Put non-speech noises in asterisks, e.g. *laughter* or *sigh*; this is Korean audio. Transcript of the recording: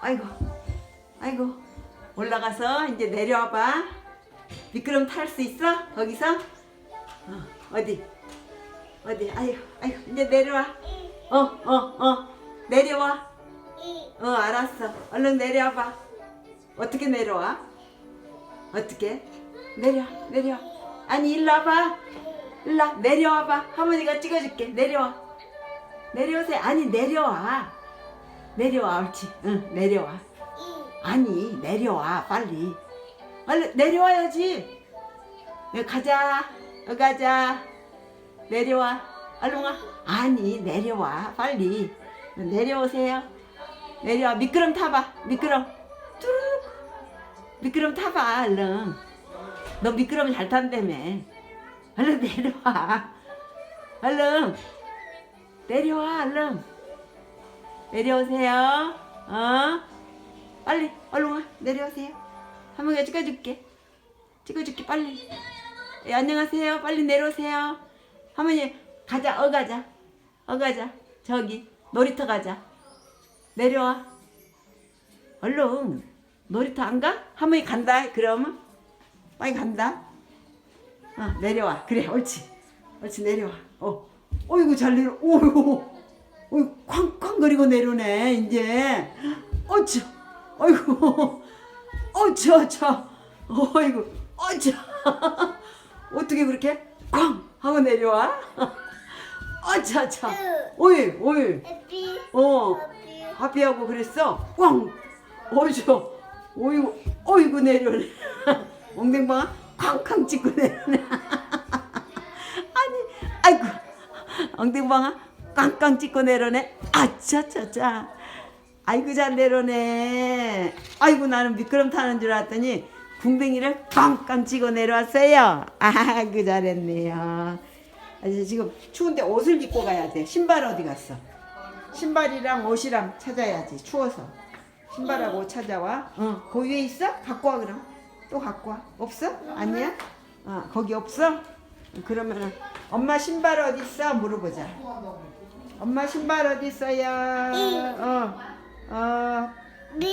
아이고, 아이고. 올라가서 이제 내려와봐. 미끄럼 탈 수 있어? 거기서? 어, 어디? 어디? 아이고, 아이고, 이제 내려와. 어, 어, 어. 내려와. 어, 알았어. 얼른 내려와봐. 어떻게 내려와? 어떻게? 내려, 내려. 아니, 일로 와봐. 일로 와. 내려와봐. 할머니가 찍어줄게. 내려와. 내려오세요. 아니, 내려와. 내려와, 옳지. 응, 내려와. 아니, 내려와, 빨리. 얼른 내려와야지. 가자. 가자. 내려와. 얼른 와. 아니, 내려와, 빨리. 내려오세요. 내려와. 미끄럼 타봐. 미끄럼. 뚜루룩. 미끄럼 타봐, 얼른. 너 미끄럼 잘 탄다며. 얼른 내려와. 얼른. 내려와, 얼른. 내려오세요. 어? 빨리, 얼른 와. 내려오세요. 할머니가 찍어줄게. 찍어줄게, 빨리. 예, 안녕하세요. 빨리 내려오세요. 할머니, 가자, 어 가자. 어 가자. 저기, 놀이터 가자. 내려와. 얼른. 놀이터 안 가? 할머니 간다, 그러면? 빨리 간다. 어, 내려와. 그래, 옳지. 옳지, 내려와. 어. 어이구, 잘 내려. 어이구. 어이 쾅쾅거리고 내려오네, 이제. 어쭈. 어이구. 어쭈, 어쭈. 어이구. 어쭈. 어떻게 그렇게 쾅! 하고 내려와? 어쭈, 어쭈. 오이, 오이. 해피 어. 해피 하피하고 그랬어? 꽝! 어이구, 어이구, 어이구 내려오네. 엉덩방아 쾅쾅 찍고 내려오네. *laughs* 아니, 아이고, 엉덩방아 꽝꽝 찍고 내려오네. 아차차차. 아이고 잘 내려오네. 아이고 나는 미끄럼 타는 줄 알았더니 궁뎅이를 꽝꽝 찍어 내려왔어요. 아그 잘했네요. 아저 지금 추운데 옷을 입고 가야 돼. 신발 어디 갔어? 신발이랑 옷이랑 찾아야지 추워서 신발하고 옷 찾아와 어, 그 위에 있어? 갖고 와 그럼 또 갖고 와 없어? 아니야? 어, 거기 없어? 그러면은 엄마 신발 어디 있어? 물어보자 엄마 신발 어디 있어요? 어, 어,